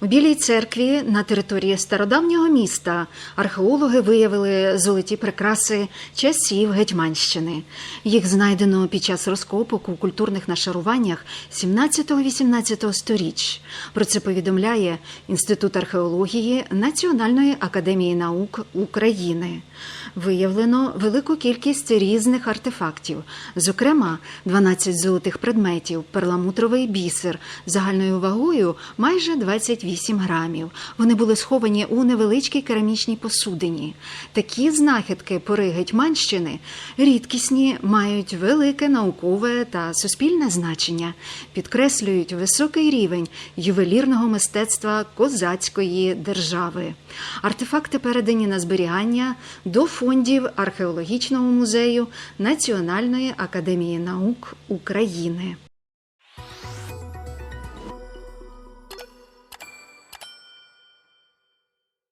У Білій церкві на території стародавнього міста археологи виявили золоті прикраси часів Гетьманщини. Їх знайдено під час розкопок у культурних нашаруваннях 17-18 сторіч. Про це повідомляє Інститут археології Національної академії наук України. Виявлено велику кількість різних артефактів, зокрема 12 золотих предметів, перламутровий бісер загальною вагою майже 28 грамів. Вони були сховані у невеличкій керамічній посудині. Такі знахідки пори Гетьманщини рідкісні, мають велике наукове та суспільне значення, підкреслюють високий рівень ювелірного мистецтва козацької держави. Артефакти передані на зберігання до фондів археологічного музею Національної академії наук України.